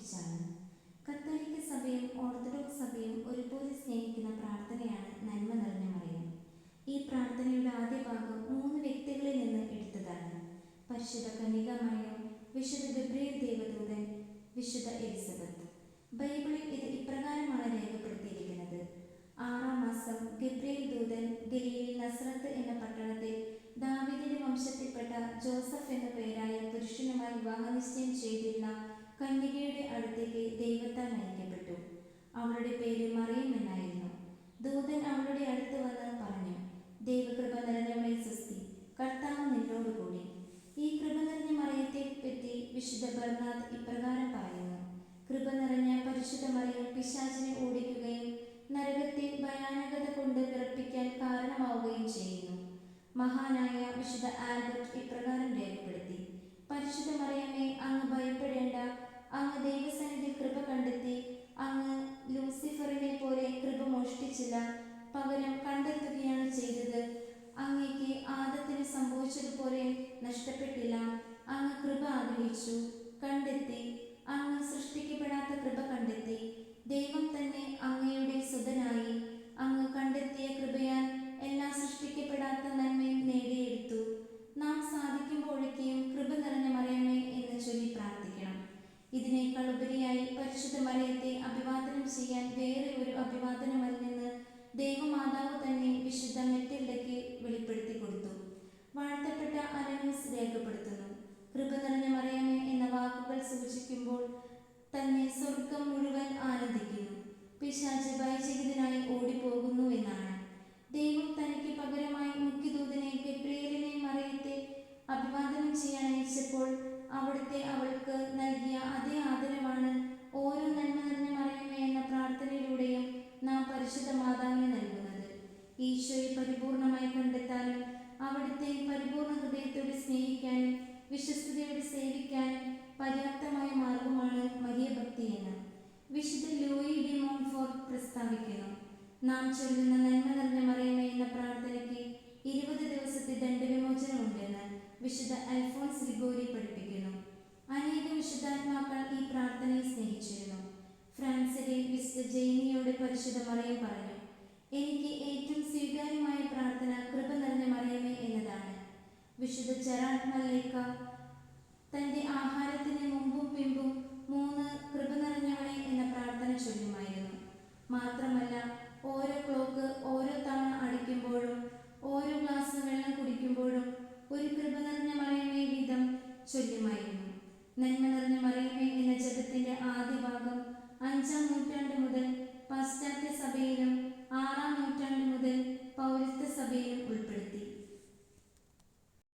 കുറിച്ചാണ് കത്തോലിക്ക സഭയും ഓർത്തഡോക്സ് സഭയും ഒരുപോലെ സ്നേഹിക്കുന്ന പ്രാർത്ഥനയാണ് നന്മ നിറഞ്ഞ മറിയം. ഈ പ്രാർത്ഥനയുടെ ആദ്യ ഭാഗം മൂന്ന് വ്യക്തികളിൽ നിന്ന് എടുത്തതാണ്. പരിശുദ്ധ കന്യകമറിയം വിശുദ്ധ ഗബ്രിയൽ ദേവദൂതൻ വിശുദ്ധ എലിസബത്ത്. ബൈബിളിൽ ഇത് ഇപ്രകാരമാണ് രേഖപ്പെടുത്തിയിരിക്കുന്നത്. ആറാം മാസം ഗബ്രിയൽ ദൂതൻ ഗലീലിൽ നസ്രത്ത് എന്ന പട്ടണത്തിൽ ദാവിദിന്റെ വംശത്തിൽപ്പെട്ട ജോസഫ് എന്ന പേരായ പുരുഷനുമായി വിവാഹനിശ്ചയം ചെയ്തിരുന്ന കന്യകയുടെ അടുത്തേക്ക് ദൈവത്താൽ നയിക്കപ്പെട്ടു. അവളുടെ പേര് മറിയം എന്നായിരുന്നു ദൂതൻ അവളുടെ അടുത്ത് വന്ന് പറഞ്ഞു ദൈവകൃപ നിറഞ്ഞവളെ സൃഷ്ടി കർത്താവ് നിന്നോടുകൂടി. ഈ കൃപ നിറഞ്ഞ മറിയത്തെ പറ്റി വിശുദ്ധ ബർനാഥ് ഇപ്രകാരം പറയുന്നു കൃപ നിറഞ്ഞ പരിശുദ്ധ മറിയം പിശാചിനെ ഓടിക്കുകയും നരകത്തെ ഭയാനകത കൊണ്ട് വിറപ്പിക്കാൻ കാരണമാവുകയും ചെയ്യുന്നു. മഹാനായ വിശുദ്ധ ആൽബർട്ട് ഇപ്രകാരം രേഖപ്പെടുത്തി നഷ്ടപ്പെട്ടില്ല. അങ്ങ് കൃപ ആഗ്രഹിച്ചു. കണ്ടെത്തി. തന്നെ സ്വർഗം മുഴുവൻ ആനന്ദിക്കുന്നു. പിശാച് ഭയചകിതനായി ഓടിപ്പോകുന്നു എന്നാണ്. ദൈവം തനിക്ക് പകരമായി മുഖ്യദൂതനെ ഗബ്രിയലിനെ മറിയത്തെ അഭിവാദനം ചെയ്യാൻ അയച്ചപ്പോൾ അവിടുത്തെ അവൾക്ക് നൽകിയ അതേ ആദരവാണ് ഓരോ നന്മ നിറഞ്ഞ മറിയമേ എന്ന പ്രാർത്ഥനയിലൂടെയും നാം പരിശുദ്ധ മാതാവിന് നൽകുന്നത്. ഈശോയെ പരിപൂർണമായി കണ്ടെത്താനും അവിടുത്തെ പരിപൂർണ ഹൃദയത്തോടെ സ്നേഹിക്കാനും വിശ്വസ്തയോടെ സേവിക്കാനും പര്യാപ്തമായ നാം ചൊല്ലുന്ന നന്മ നിറഞ്ഞ മറിയമേ എന്ന പ്രാർത്ഥനയ്ക്ക് ഇരുപത് ദിവസത്തെ ദണ്ഡവിമോചനം ഉണ്ടെന്ന് വിശുദ്ധ അൽഫോൺസ് ലിഗോരി പഠിപ്പിക്കുന്നു. അനേക വിശുദ്ധാത്മാക്കൾ ഈ പ്രാർത്ഥനയെ സ്നേഹിച്ചിരുന്നു. ഫ്രാൻസിലെ വിശുദ്ധ ജൈനിയോട് പരിശുദ്ധ മറിയം പറഞ്ഞു എനിക്ക് ഏറ്റവും സ്വീകാര്യമായ പ്രാർത്ഥന കൃപ നിറഞ്ഞ മറിയമേ എന്നതാണ്. വിശുദ്ധ മല്ലേക്ക തന്റെ ആഹാരത്തിന് മുമ്പും പിമ്പും മൂന്ന് കൃപ നിറഞ്ഞവളെ എന്ന പ്രാർത്ഥന ചൊല്ലുമായിരുന്നു മാത്രമല്ല ഓരോ ക്ലോക്ക് ഓരോ തവണ അടിക്കുമ്പോഴും ഓരോ ഗ്ലാസ് വെള്ളം കുടിക്കുമ്പോഴും ഒരു കൃപ നിറഞ്ഞ മറിയമേ വീതം ചൊല്ലുമായിരുന്നു നന്മ നിറഞ്ഞ മറിയമേ എന്ന ജപത്തിന്റെ ആദ്യ ഭാഗം അഞ്ചാം നൂറ്റാണ്ട് മുതൽ പാശ്ചാത്യ സഭയിലും